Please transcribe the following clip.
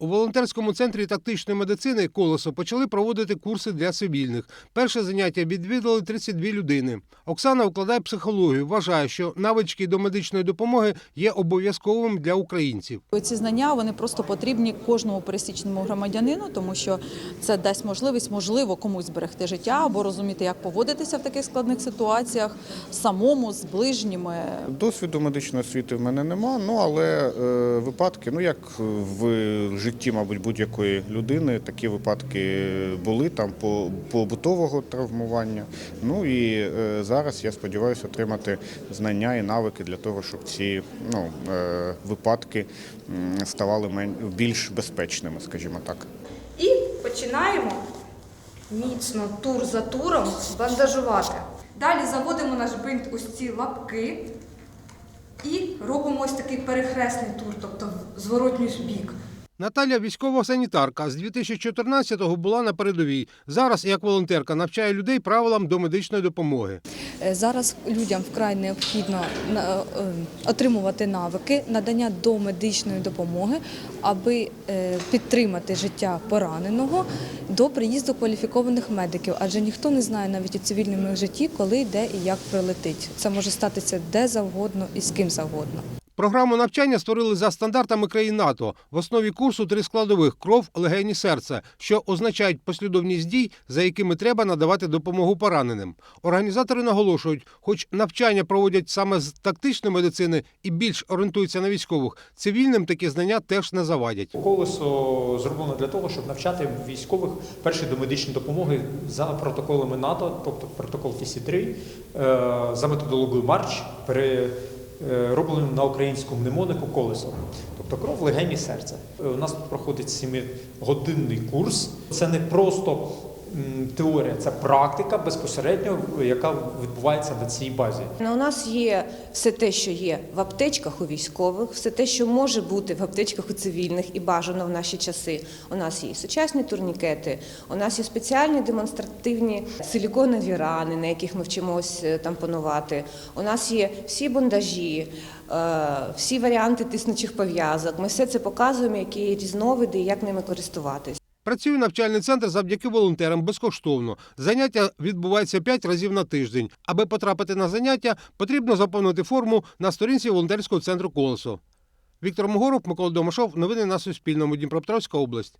У волонтерському центрі тактичної медицини колесо почали проводити курси для цивільних. Перше заняття відвідали 32 людини. Оксана викладає психологію. Вважає, що навички до медичної допомоги є обов'язковим для українців. Ці знання вони просто потрібні кожному пересічному громадянину, тому що це дасть можливість, можливо, комусь зберегти життя або розуміти, як поводитися в таких складних ситуаціях самому з ближніми. Досвіду медичної освіти в мене нема, ну але е, випадки, ну як в житті, мабуть, будь-якої людини, такі випадки були там по побутового травмування. Ну і е, зараз я сподіваюся отримати знання і навики для того, щоб ці ну, е, випадки ставали більш безпечними, скажімо так. І починаємо міцно тур за туром бандажувати. Далі заводимо наш бинт ось ці лапки і робимо ось такий перехресний тур, тобто зворотній бік. Наталя військова санітарка з 2014-го була на передовій. Зараз, як волонтерка, навчає людей правилам до медичної допомоги. Е, Зараз людям вкрай необхідно е, отримувати навики надання домедичної допомоги, аби е, підтримати життя пораненого до приїзду кваліфікованих медиків. Адже ніхто не знає навіть у цивільному житті, коли, де і як прилетить. Це може статися де завгодно і з ким завгодно. Програму навчання створили за стандартами країн НАТО. В основі курсу три складових кров, легені, серце, що означають послідовність дій, за якими треба надавати допомогу пораненим. Організатори наголошують, хоч навчання проводять саме з тактичної медицини і більш орієнтуються на військових, цивільним такі знання теж не завадять. Колесо зроблено для того, щоб навчати військових першої домедичної допомоги за протоколами НАТО, тобто протокол TC3, е, за методологією Марч, переробленим на українському мнемонику колесо. Тобто кров, легені, серце. Е, У нас тут проходить 7-годинний курс. Це не просто теорія, це практика безпосередньо, яка відбувається на цій базі. Ну, У нас є все те, що є в аптечках у військових, все те, що може бути в аптечках у цивільних і бажано в наші часи. У нас є сучасні турнікети, у нас є спеціальні демонстративні силіконові рани, на яких ми вчимось е, тампонувати. У нас є всі бандажі, е, всі варіанти тиснучих пов'язок. Ми все це показуємо, які є різновиди і як ними користуватись. Працює навчальний центр завдяки волонтерам безкоштовно. Заняття відбувається 5 разів на тиждень. Аби потрапити на заняття, потрібно заповнити форму на сторінці волонтерського центру «Колесо». Віктор Могоров, Микола Домашов. Новини на Суспільному. Дніпропетровська область.